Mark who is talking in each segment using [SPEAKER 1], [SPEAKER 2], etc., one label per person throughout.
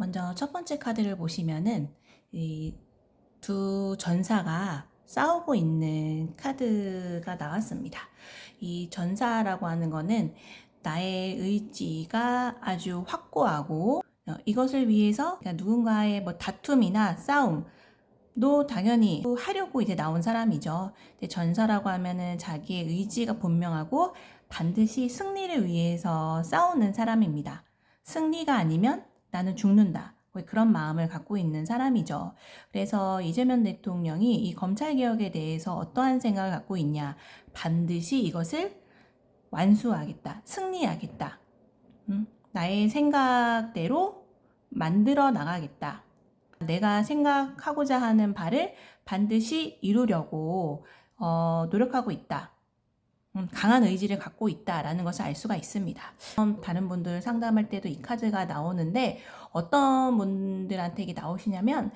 [SPEAKER 1] 먼저 첫 번째 카드를 보시면은 이 두 전사가 싸우고 있는 카드가 나왔습니다. 이 전사라고 하는 거는 나의 의지가 아주 확고하고 어, 이것을 위해서 누군가의 뭐 다툼이나 싸움도 당연히 하려고 이제 나온 사람이죠. 전사라고 하면은 자기의 의지가 분명하고 반드시 승리를 위해서 싸우는 사람입니다. 승리가 아니면 나는 죽는다. 뭐 그런 마음을 갖고 있는 사람이죠. 그래서 이재명 대통령이 이 검찰 개혁에 대해서 어떠한 생각을 갖고 있냐. 반드시 이것을 완수하겠다. 승리하겠다. 음, 나의 생각대로 만들어 나가겠다. 내가 생각하고자 하는 바를 반드시 이루려고 어, 노력하고 있다. 음, 강한 의지를 갖고 있다라는 것을 알 수가 있습니다. 음, 다른 분들 상담할 때도 이 카드가 나오는데 어떤 분들한테 이게 나오시냐면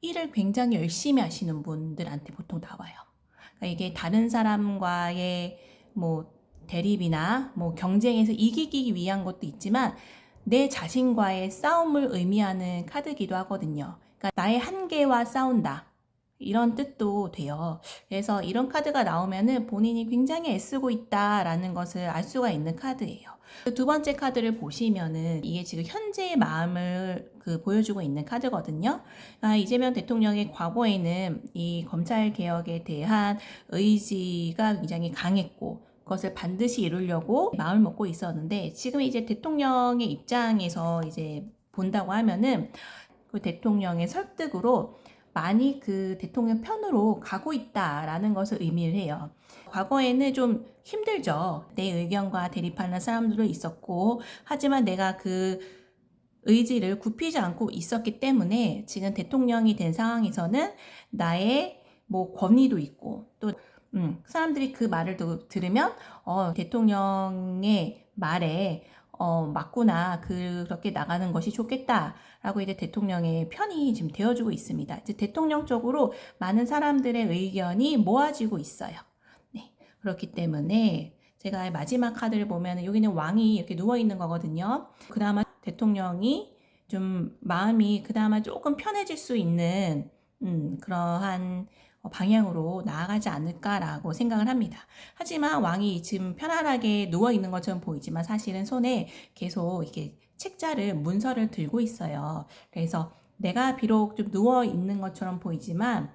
[SPEAKER 1] 일을 굉장히 열심히 하시는 분들한테 보통 나와요. 그러니까 이게 다른 사람과의 뭐 대립이나 뭐 경쟁에서 이기기 위한 것도 있지만 내 자신과의 싸움을 의미하는 카드기도 하거든요. 그러니까 나의 한계와 싸운다. 이런 뜻도 돼요. 그래서 이런 카드가 나오면은 본인이 굉장히 애쓰고 있다라는 것을 알 수가 있는 카드예요. 그두 번째 카드를 보시면은 이게 지금 현재의 마음을 그 보여주고 있는 카드거든요. 아, 이재명 대통령의 과거에는 이 검찰 개혁에 대한 의지가 굉장히 강했고 그것을 반드시 이루려고 마음을 먹고 있었는데 지금 이제 대통령의 입장에서 이제 본다고 하면은 그 대통령의 설득으로 많이 그 대통령 편으로 가고 있다라는 것을 의미를 해요. 과거에는 좀 힘들죠. 내 의견과 대립하는 사람들도 있었고, 하지만 내가 그 의지를 굽히지 않고 있었기 때문에 지금 대통령이 된 상황에서는 나의 뭐 권위도 있고, 또, 음, 사람들이 그 말을 또 들으면, 어, 대통령의 말에 어, 맞구나. 그렇게 나가는 것이 좋겠다라고 이제 대통령의 편이 지금 되어주고 있습니다. 이제 대통령 쪽으로 많은 사람들의 의견이 모아지고 있어요. 네. 그렇기 때문에 제가 마지막 카드를 보면 여기는 왕이 이렇게 누워 있는 거거든요. 그나마 대통령이 좀 마음이 그나마 조금 편해질 수 있는 음, 그러한 어, 방향으로 나아가지 않을까라고 생각을 합니다. 하지만 왕이 지금 편안하게 누워 있는 것처럼 보이지만 사실은 손에 계속 이렇게 책자를 문서를 들고 있어요. 그래서 내가 비록 좀 누워 있는 것처럼 보이지만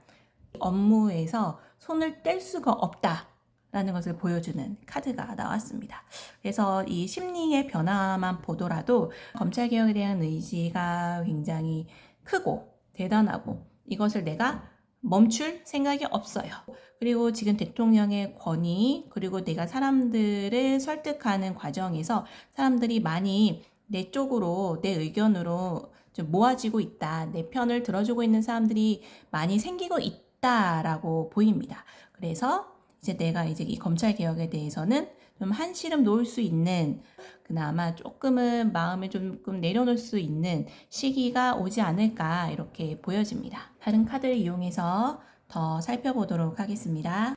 [SPEAKER 1] 업무에서 손을 뗄 수가 없다. 라는 것을 보여주는 카드가 나왔습니다. 그래서 이 심리의 변화만 보더라도 검찰개혁에 대한 의지가 굉장히 크고 대단하고 이것을 내가 멈출 생각이 없어요. 그리고 지금 대통령의 권위, 그리고 내가 사람들을 설득하는 과정에서 사람들이 많이 내 쪽으로, 내 의견으로 좀 모아지고 있다. 내 편을 들어주고 있는 사람들이 많이 생기고 있다라고 보입니다. 그래서 이제 내가 이제 이 검찰 개혁에 대해서는 좀 한시름 놓을 수 있는 그나마 조금은 마음을 조금 내려놓을 수 있는 시기가 오지 않을까 이렇게 보여집니다. 다른 카드를 이용해서 더 살펴보도록 하겠습니다.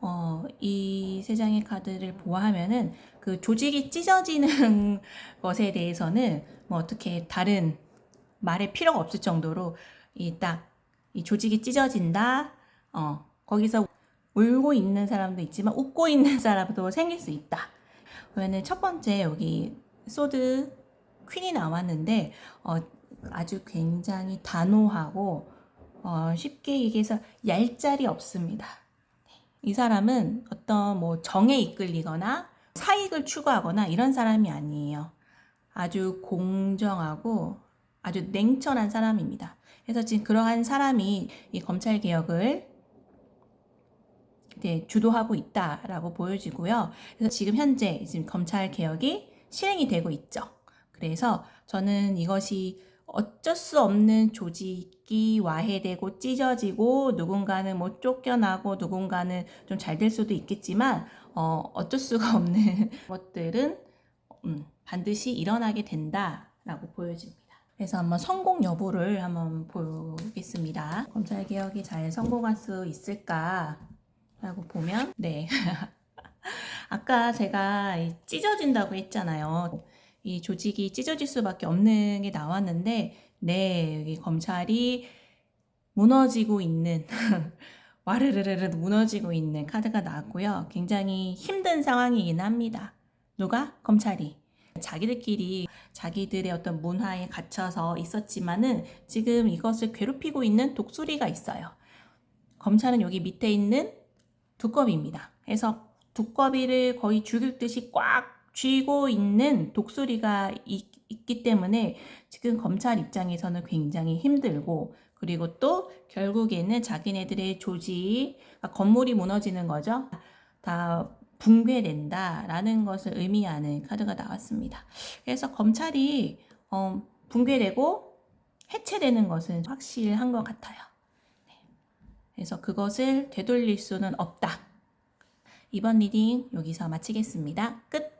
[SPEAKER 1] 어, 이 세 장의 카드를 보아하면은 그 조직이 찢어지는 것에 대해서는 뭐 어떻게 다른 말의 필요가 없을 정도로 이 딱 이 조직이 찢어진다. 어, 거기서 울고 있는 사람도 있지만 웃고 있는 사람도 생길 수 있다. 그러면은 첫 번째 여기 소드 퀸이 나왔는데 어, 아주 굉장히 단호하고 어, 쉽게 얘기해서 얄짤이 없습니다. 이 사람은 어떤 뭐 정에 이끌리거나 사익을 추구하거나 이런 사람이 아니에요. 아주 공정하고 아주 냉철한 사람입니다. 그래서 지금 그러한 사람이 이 검찰 개혁을 네, 주도하고 있다라고 보여지고요. 그래서 지금 현재 지금 검찰 개혁이 실행이 되고 있죠. 그래서 저는 이것이 어쩔 수 없는 조직이 와해되고 찢어지고 누군가는 뭐 쫓겨나고 누군가는 좀 잘 될 수도 있겠지만 어, 어쩔 수가 없는 것들은 음, 반드시 일어나게 된다라고 보여집니다. 그래서 한번 성공 여부를 한번 보겠습니다. 검찰 개혁이 잘 성공할 수 있을까? 라고 보면 네. 아까 제가 이 찢어진다고 했잖아요. 이 조직이 찢어질 수밖에 없는 게 나왔는데 네, 여기 검찰이 무너지고 있는 와르르르르 무너지고 있는 카드가 나왔고요. 굉장히 힘든 상황이긴 합니다. 누가? 검찰이. 자기들끼리 자기들의 어떤 문화에 갇혀서 있었지만은 지금 이것을 괴롭히고 있는 독수리가 있어요. 검찰은 여기 밑에 있는 두꺼비입니다. 그래서 두꺼비를 거의 죽일 듯이 꽉 쥐고 있는 독수리가 있, 있기 때문에 지금 검찰 입장에서는 굉장히 힘들고 그리고 또 결국에는 자기네들의 조직, 그러니까 건물이 무너지는 거죠. 다 붕괴된다라는 것을 의미하는 카드가 나왔습니다. 그래서 검찰이 어, 붕괴되고 해체되는 것은 확실한 것 같아요. 네. 그래서 그것을 되돌릴 수는 없다. 이번 리딩 여기서 마치겠습니다. 끝!